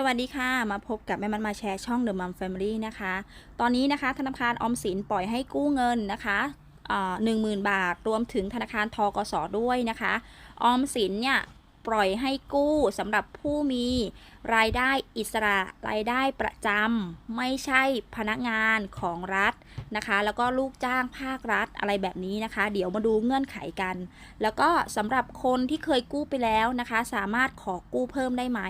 สวัสดีค่ะมาพบกับแม่มันมาแชร์ช่อง The Mom Family นะคะ ตอนนี้นะคะธนาคารออมสินปล่อยให้กู้เงินนะคะหนึ่งหมื่นบาท รวมถึงธนาคารทกสด้วยนะคะ ออมสินเนี่ย ปล่อยให้กู้สำหรับผู้มีรายได้อิสระรายได้ประจำไม่ใช่พนักงานของรัฐนะคะ แล้วก็ลูกจ้างภาครัฐอะไรแบบนี้นะคะ เดี๋ยวมาดูเงื่อนไขกัน แล้วก็สำหรับคนที่เคยกู้ไปแล้วนะคะ สามารถขอกู้เพิ่มได้ไหม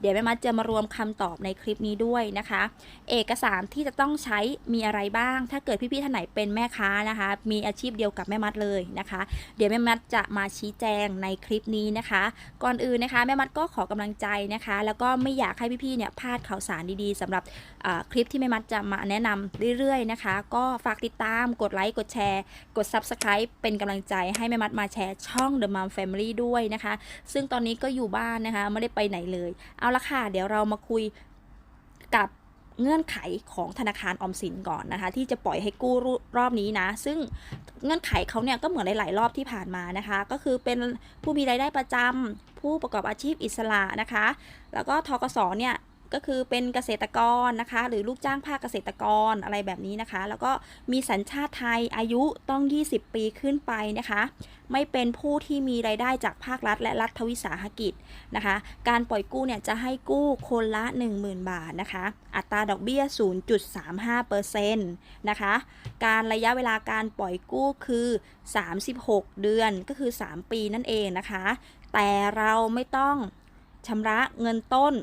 เดี๋ยวแม่มัดจะมารวมคำตอบในคลิปนี้ด้วยนะคะ เอกสารที่จะต้องใช้มีอะไรบ้าง ถ้าเกิดพี่ๆท่านไหนเป็นแม่ค้านะคะ มีอาชีพเดียวกับแม่มัดเลยนะคะ เดี๋ยวแม่มัดจะมาชี้แจงในคลิปนี้นะคะ ก่อนอื่นนะคะ แม่มัดก็ขอกำลังใจนะคะ แล้วก็ไม่อยากให้พี่ๆเนี่ยพลาดข่าวสารดีๆสำหรับคลิปที่แม่มัดจะมาแนะนำเรื่อยๆนะคะ ก็ฝากติดตามกดไลค์กดแชร์ กด Subscribe เป็นกำลังใจให้แม่มัดมาแชร์ช่อง The Mom Family ด้วยนะคะ ซึ่งตอนนี้ก็อยู่บ้านนะคะไม่ได้ไปไหนเลย เอาละค่ะ เดี๋ยวเรามาคุยกับเงื่อนไขของธนาคารออมสินก่อนนะคะ ที่จะปล่อยให้กู้รอบนี้นะ ซึ่งเงื่อนไขเขาเนี่ยก็เหมือนหลาย ๆ รอบที่ผ่านมานะคะ ก็คือเป็นผู้มีรายได้ประจำ ผู้ประกอบอาชีพอิสระนะคะ แล้วก็ทกศเนี่ย ก็คือเป็นเกษตรกรนะคะ หรือลูกจ้างภาคเกษตรกรอะไรแบบนี้นะคะ แล้วก็มีสัญชาติไทยอายุต้อง 20 ปีขึ้นไปนะคะ ไม่เป็นผู้ที่มีรายได้จากภาครัฐ และรัฐวิสาหกิจนะคะ การปล่อยกู้เนี่ยจะให้กู้คนละ 10,000 บาทนะคะ อัตราดอกเบี้ย 0.35%นะคะ การระยะเวลาการปล่อยกู้คือ 36 เดือนก็คือ 3 ปีนั่นเองนะคะ แต่เราไม่ต้องชำระเงินต้น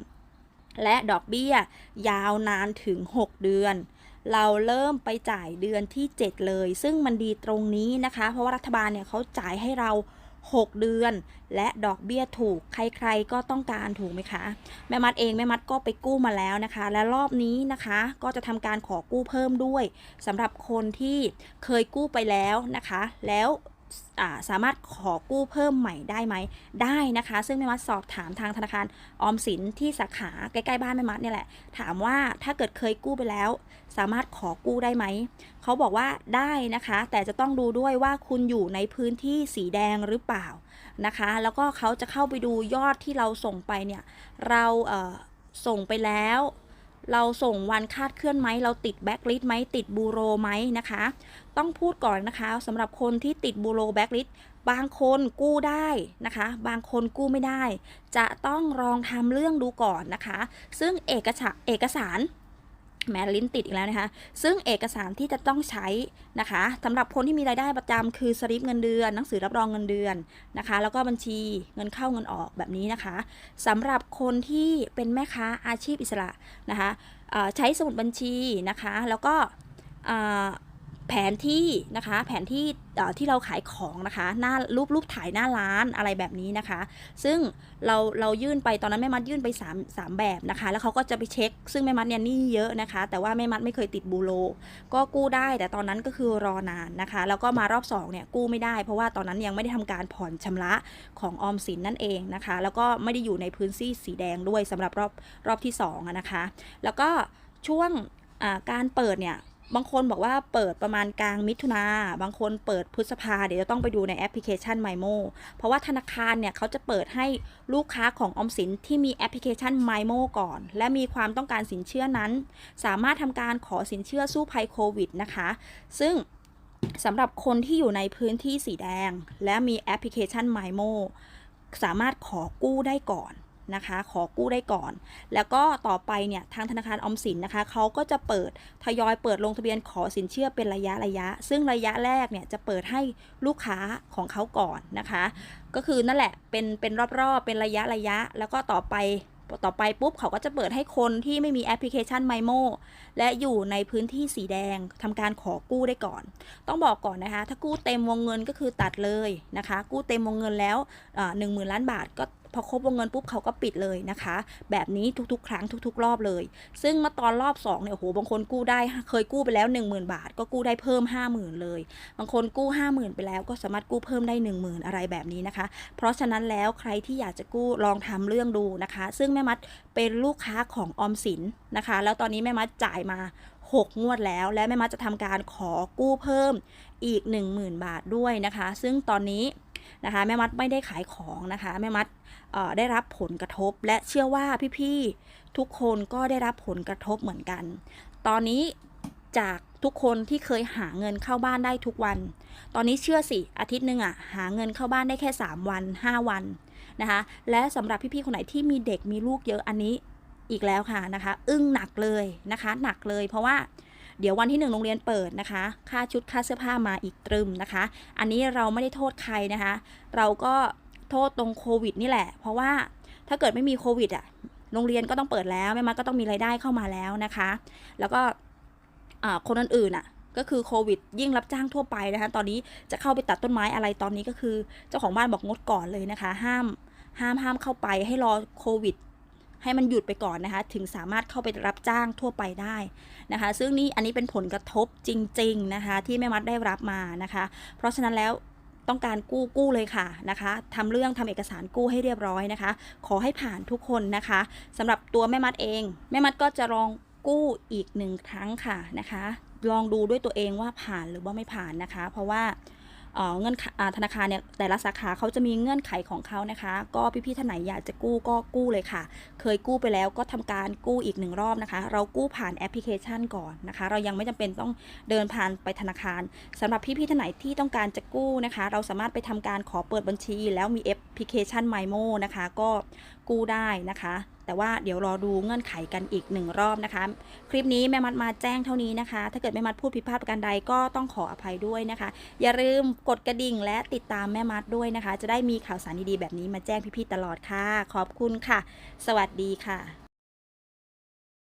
และดอกเบี้ยยาวนานถึง 6 เดือน เราเริ่มไปจ่ายเดือนที่ 7 เลย ซึ่งมันดีตรงนี้นะคะ เพราะว่ารัฐบาลเนี่ยเขาจ่ายให้เรา 6 เดือน และดอกเบี้ยถูกใครๆก็ต้องการถูกไหมคะ แม่มัดเองแม่มัดก็ไปกู้มาแล้วนะคะ และรอบนี้นะคะก็จะทำการขอกู้เพิ่มด้วยสำหรับคนที่เคยกู้ไปแล้วนะคะ แล้ว สามารถขอกู้เพิ่มใหม่ได้ไหมได้นะคะ ซึ่งแม่มัดสอบถามทางธนาคารออมสินที่สาขาใกล้ๆบ้านแม่มัดเนี่ยแหละ ถามว่าถ้าเกิดเคยกู้ไปแล้ว สามารถขอกู้ได้ไหมเขาบอกว่าได้นะคะ แต่จะต้องดูด้วยว่าคุณอยู่ในพื้นที่สีแดงหรือเปล่านะคะ แล้วก็เขาจะเข้าไปดูยอดที่เราส่งไปเนี่ยเราเส่งไปแล้ว เราส่งวันคาดเคลื่อนไหม เราติดแบ็กลิสต์ไหม ติดบูโรไหมนะคะ ต้องพูดก่อนนะคะสำหรับคนที่ติดบูโรแบ็กลิสต์บางคนกู้ได้นะคะ บางคนกู้ไม่ได้ จะต้องลองทำเรื่องดูก่อนนะคะ ซึ่งเอกสารเอกสาร แมลิ้นติดอีกแล้วนะคะ ซึ่งเอกสารที่จะต้องใช้นะคะสำหรับคนที่มีรายได้ประจำคือสลิปเงินเดือน หนังสือรับรองเงินเดือนนะคะ แล้วก็บัญชีเงินเข้าเงินออกแบบนี้นะคะสำหรับคนที่เป็นแม่ค้าอาชีพอิสระนะคะใช้สมุดบัญชีนะคะ แล้วก็ แผนที่นะคะแผนที่ที่เราขายของนะคะหน้ารูปรูปถ่ายหน้าร้านอะไรแบบนี้นะคะ ซึ่งเราเรายื่นไปตอนนั้นแม่มัดยื่นไป3 3แบบนะคะ แล้วเขาก็จะไปเช็ค ซึ่งแม่มัดเนี่ยนี่เยอะนะคะ แต่ว่าแม่มัดไม่เคยติดบูโรก็กู้ได้ แต่ตอนนั้นก็คือรอนานนะคะ แล้วก็มารอบ2เนี่ยกู้ไม่ได้ เพราะว่าตอนนั้นยังไม่ได้ทำการผ่อนชำระของออมสินนั่นเองนะคะ แล้วก็ไม่ได้อยู่ในพื้นที่สีแดงด้วยสำหรับรอบรอบที่2นะคะ แล้วก็ช่วงการเปิดเนี่ย บางคนบอกว่าเปิดประมาณกลางมิถุนา บางคนเปิดพฤษภา เดี๋ยวจะต้องไปดูในแอปพลิเคชัน m ม m o เพราะว่าธนาคารเนี่ยเขาจะเปิดให้ลูกค้าของออมสินที่มีแอปพลิเคชัน m ม m o ก่อน และมีความต้องการสินเชื่อนั้น สามารถทำการขอสินเชื่อสู้ภัยโควิดนะคะ ซึ่งสำหรับคนที่อยู่ในพื้นที่สีแดง และมีแอปพลิเคชัน m ม m o สามารถขอกู้ได้ก่อน นะคะ ขอกู้ได้ก่อน แล้วก็ต่อไปเนี่ยทางธนาคารออมสินนะคะเขาก็จะเปิดทยอยเปิดลงทะเบียนขอสินเชื่อเป็นระยะระยะ ซึ่งระยะแรกเนี่ยจะเปิดให้ลูกค้าของเขาก่อนนะคะ ก็คือนั่นแหละเป็นเป็นรอบๆเป็นระยะระยะ แล้วก็ต่อไปต่อไปปุ๊บเขาก็จะเปิดให้คนที่ไม่มีแอปพลิเคชันไมโมและอยู่ในพื้นที่สีแดงทำการขอกู้ได้ก่อน ต้องบอกก่อนนะคะ ถ้ากู้เต็มวงเงินก็คือตัดเลยนะคะ กู้เต็มวงเงินแล้วหนึ่งหมื่นล้านบาทก็ พอครบวงเงินปุ๊บเขาก็ปิดเลยนะคะ แบบนี้ทุกๆ ครั้งทุก ๆ รอบเลย ซึ่งมื่อตอนรอบ2เนี่ยโหบางคนกู้ได้เคยกู้ไปแล้ว 10,000 บาท ก็กู้ได้เพิ่ม 50,000 เลย บางคนกู้ 50,000 ไปแล้วก็สามารถกู้เพิ่มได้ 10,000 อะไรแบบนี้นะคะ เพราะฉะนั้นแล้วใครที่อยากจะกู้ลองทำเรื่องดูนะคะ ซึ่งแม่มัดเป็นลูกค้าของออมสินนะคะ แล้วตอนนี้แม่มัดจ่ายมา6 งวดแล้ว และแม่มัดจะทำการขอกู้เพิ่มอีก 10,000 บาทด้วยนะคะ ซึ่งตอนนี้ นะคะ แม่มัดไม่ได้ขายของนะคะ แม่มัดได้รับผลกระทบ และเชื่อว่าพี่ๆทุกคนก็ได้รับผลกระทบเหมือนกัน ตอนนี้จากทุกคนที่เคยหาเงินเข้าบ้านได้ทุกวัน ตอนนี้เชื่อสิ อาทิตย์หนึ่งอะหาเงินเข้าบ้านได้แค่ 3 วัน 5 วันนะคะ และสำหรับพี่ๆคนไหนที่มีเด็กมีลูกเยอะอันนี้อีกแล้วค่ะนะคะ อึ้งหนักเลยนะคะ หนักเลยเพราะว่า เดี๋ยววันที่หนึ่งโรงเรียนเปิดนะคะ ค่าชุดค่าเสื้อผ้ามาอีกตรึมนะคะ อันนี้เราไม่ได้โทษใครนะคะ เราก็โทษตรงโควิดนี่แหละ เพราะว่าถ้าเกิดไม่มีโควิดอะโรงเรียนก็ต้องเปิดแล้ว แม่มัดก็ต้องมีรายได้เข้ามาแล้วนะคะ แล้วก็อ่าคนอื่นๆอะก็คือโควิดยิ่งรับจ้างทั่วไปนะคะ ตอนนี้จะเข้าไปตัดต้นไม้อะไรตอนนี้ก็คือ เจ้าของบ้านบอกงดก่อนเลยนะคะ ห้าม ห้ามห้ามเข้าไปให้รอโควิด ให้มันหยุดไปก่อนนะคะ ถึงสามารถเข้าไปรับจ้างทั่วไปได้นะคะ ซึ่งนี่อันนี้เป็นผลกระทบจริง ๆนะคะ ที่แม่มัดได้รับมานะคะ เพราะฉะนั้นแล้วต้องการกู้กู้เลยค่ะนะคะทำเรื่องทำเอกสารกู้ให้เรียบร้อยนะคะ ขอให้ผ่านทุกคนนะคะสำหรับตัวแม่มัดเอง แม่มัดก็จะลองกู้อีกหนึ่งครั้งค่ะนะคะ ลองดูด้วยตัวเองว่าผ่านหรือว่าไม่ผ่านนะคะ เพราะว่า เงื่อนธนาคารเนี่ยแต่ละสาขาเขาจะมีเงื่อนไขของเขานะคะ ก็พี่ๆท่านไหนอยากจะกู้ก็กู้เลยค่ะ เคยกู้ไปแล้วก็ทำการกู้อีกหนึ่งรอบนะคะ เรากู้ผ่านแอปพลิเคชันก่อนนะคะ เรายังไม่จำเป็นต้องเดินผ่านไปธนาคารสำหรับพี่ๆท่านไหนที่ต้องการจะกู้นะคะ เราสามารถไปทำการขอเปิดบัญชี แล้วมีแอปพลิเคชัน MyMo นะคะ ก็กู้ได้นะคะ แต่ว่าเดี๋ยวรอดูเงื่อนไขกันอีกหนึ่งรอบนะคะ คลิปนี้แม่มัดมาแจ้งเท่านี้นะคะ ถ้าเกิดแม่มัดพูดผิดพลาดประการใดก็ต้องขออภัยด้วยนะคะ อย่าลืมกดกระดิ่งและติดตามแม่มัดด้วยนะคะ จะได้มีข่าวสารดีๆแบบนี้มาแจ้งพี่ๆตลอดค่ะ ขอบคุณค่ะ สวัสดีค่ะ